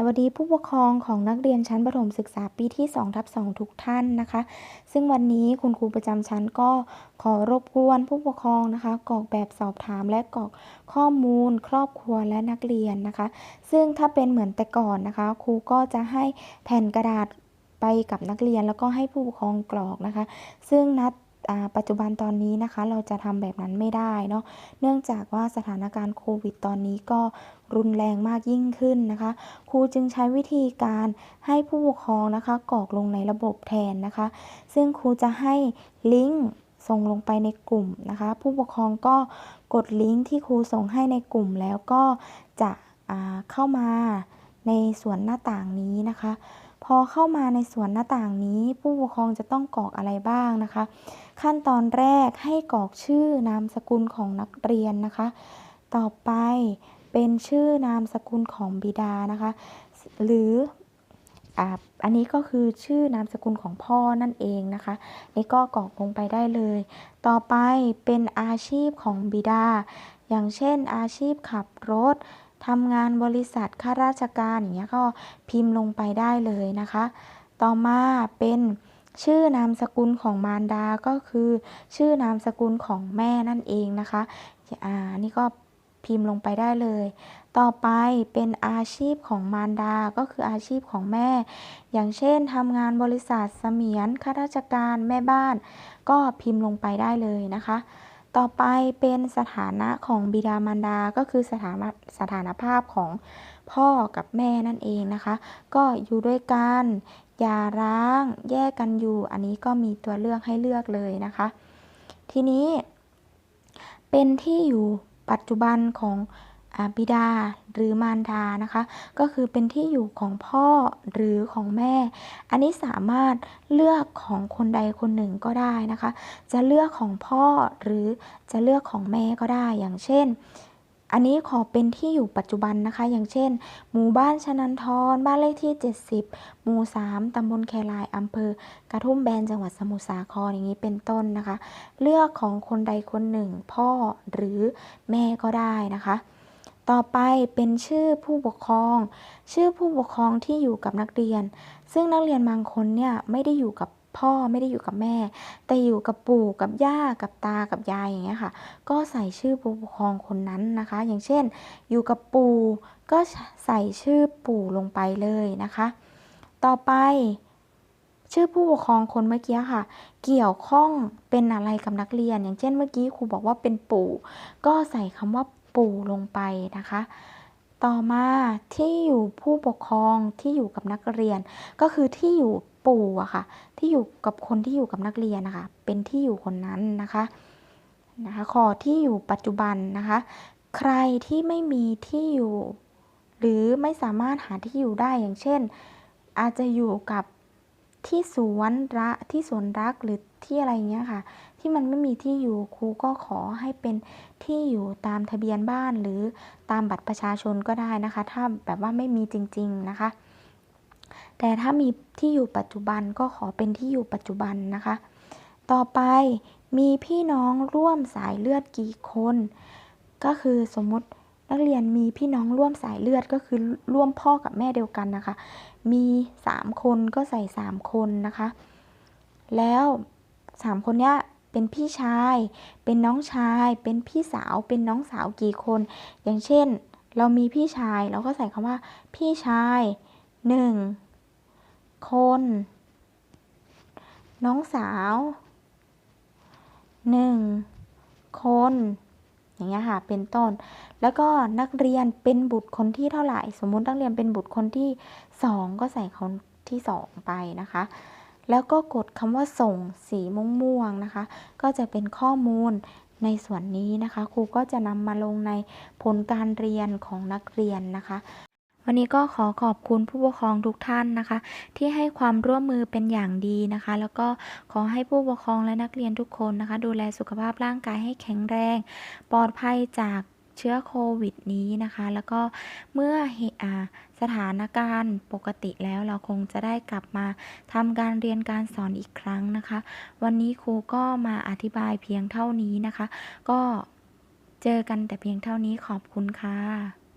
สวัสดีผู้ปกครองของนักเรียนชั้นประถมศึกษาปีที่2ทับ2ทุกท่านนะคะ ซึ่งวันนี้คุณครูประจำชั้นก็ขอรบกวนผู้ปกครองนะคะกรอกแบบสอบถามและกรอกข้อมูล ครอบครัวและนักเรียนนะคะ ซึ่งถ้าเป็นเหมือนแต่ก่อนนะคะ ครูก็จะให้แผ่นกระดาษไปกับนักเรียนแล้วก็ให้ผู้ปกครองกรอกนะคะ ซึ่งนัด ปัจจุบันตอนนี้นะคะ เราจะทำแบบนั้นไม่ได้เนาะเนื่องจากว่าสถานการณ์โควิดตอนนี้ก็รุนแรงมากยิ่งขึ้นนะคะ ครูจึงใช้วิธีการให้ผู้ปกครองนะคะกรอกลงในระบบแทนนะคะ ซึ่งครูจะให้ลิงก์ส่งลงไปในกลุ่มนะคะ ผู้ปกครองก็กดลิงก์ที่ครูส่งให้ในกลุ่มแล้วก็จะเข้ามาในส่วนหน้าต่างนี้นะคะ พอเข้ามาในส่วนหน้าต่างนี้ ผู้ปกครองจะต้องกรอกอะไรบ้างนะคะ ขั้นตอนแรกให้กรอกชื่อนามสกุลของนักเรียนนะคะ ต่อไปเป็นชื่อนามสกุลของบิดานะคะ หรืออ่าอันนี้ก็คือชื่อนามสกุลของพ่อนั่นเองนะคะ นี่ก็กรอกลงไปได้เลย ต่อไปเป็นอาชีพของบิดา อย่างเช่นอาชีพขับรถ ทำงานบริษัทข้าราชการอย่างเงี้ยก็พิมพ์ลงไปได้เลยนะคะ ต่อมาเป็นชื่อนามสกุลของมารดาก็คือ ชื่อนามสกุลของแม่นั่นเองนะคะอ่านี่ก็พิมพ์ลงไปได้เลย ต่อไปเป็นอาชีพของมารดา ก็คืออาชีพของแม่ อย่างเช่นทำงานบริษัทเสมียนข้าราชการแม่บ้าน ก็พิมพ์ลงไปได้เลยนะคะ ต่อไปเป็นสถานะของบิดามารดา ก็คือสถานะสถานภาพของพ่อกับแม่นั่นเองนะคะ ก็อยู่ด้วยกันอย่าร้างแยกกันอยู่ อันนี้ก็มีตัวเลือกให้เลือกเลยนะคะ ทีนี้ เป็นที่อยู่ปัจจุบันของ บิดาหรือมารดานะคะ ก็คือเป็นที่อยู่ของพ่อหรือของแม่ อันนี้สามารถเลือกของคนใดคนหนึ่งก็ได้นะคะ จะเลือกของพ่อหรือจะเลือกของแม่ก็ได้อย่างเช่นอันนี้ขอเป็นที่อยู่ปัจจุบันนะคะ อย่างเช่น หมู่บ้านชนันทรบ้านเลขที่ 70 หมู่ 3 ตำบลแคลายอำเภอ กระทุ่มแบนจังหวัดสมุทรสาครอย่างนี้เป็นต้นนะคะ เลือกของคนใดคนหนึ่ง พ่อหรือแม่ก็ได้นะคะ ต่อไปเป็นชื่อผู้ปกครอง ชื่อผู้ปกครองที่อยู่กับนักเรียน ซึ่งนักเรียนบางคนเนี่ยไม่ได้อยู่กับพ่อไม่ได้อยู่กับแม่ แต่อยู่กับปู่กับย่ากับตากับยายอย่างเงี้ยค่ะ ก็ใส่ชื่อผู้ปกครองคนนั้นนะคะ อย่างเช่น อยู่กับปู่ก็ใส่ชื่อปู่ลงไปเลยนะคะ ต่อไป ชื่อผู้ปกครองคนเมื่อกี้ค่ะ เกี่ยวข้องเป็นอะไรกับนักเรียน อย่างเช่นเมื่อกี้ครูบอกว่าเป็นปู่ ก็ใส่คำว่า ปู่ลงไปนะคะ ต่อมาที่อยู่ผู้ปกครองที่อยู่กับนักเรียน ก็คือที่อยู่ปู่อะค่ะ ที่อยู่กับคนที่อยู่กับนักเรียนนะคะ เป็นที่อยู่คนนั้นนะคะนะคะขอที่อยู่ปัจจุบันนะคะ ใครที่ไม่มีที่อยู่ หรือไม่สามารถหาที่อยู่ได้อย่างเช่น อาจจะอยู่กับ ที่สวนระที่สวนรักหรือที่อะไรเงี้ยค่ะ ที่มันไม่มีที่อยู่ครูก็ขอให้เป็นที่อยู่ตามทะเบียนบ้านหรือตามบัตรประชาชนก็ได้นะคะ ถ้าแบบว่าไม่มีจริง ๆนะคะ แต่ถ้ามีที่อยู่ปัจจุบันก็ขอเป็นที่อยู่ปัจจุบันนะคะ ต่อไปมีพี่น้องร่วมสายเลือดกี่คน ก็คือสมมติ นักเรียนมีพี่น้องร่วมสายเลือดก็คือร่วมพ่อกับแม่เดียวกันนะคะ มีสามคนก็ใส่สามคนนะคะ แล้วสามคนเนี้ยเป็นพี่ชาย เป็นน้องชาย เป็นพี่สาว เป็นน้องสาวกี่คน อย่างเช่น เรามีพี่ชายเราก็ใส่คำว่า พี่ชายหนึ่งคน น้องสาวหนึ่งคน อย่างเงี้ยค่ะเป็นต้น แล้วก็นักเรียนเป็นบุตรคนที่เท่าไหร่ สมมุตินักเรียนเป็นบุตรคนที่สองก็ใส่คนที่สองไปนะคะ แล้วก็กดคำว่าส่งสีม่วงๆนะคะ ก็จะเป็นข้อมูลในส่วนนี้นะคะครูก็จะนำมาลงในผลการเรียนของนักเรียนนะคะ วันนี้ก็ขอขอบคุณผู้ปกครองทุกท่านนะคะ ที่ให้ความร่วมมือเป็นอย่างดีนะคะ แล้วก็ขอให้ผู้ปกครองและนักเรียนทุกคนนะคะ ดูแลสุขภาพร่างกายให้แข็งแรง ปลอดภัยจากเชื้อโควิดนี้นะคะ แล้วก็เมื่อเหตุอ่าสถานการณ์ปกติแล้วเราคงจะได้กลับมาทำการเรียนการสอนอีกครั้งนะคะ วันนี้ครูก็มาอธิบายเพียงเท่านี้นะคะ ก็เจอกันแต่เพียงเท่านี้ขอบคุณค่ะ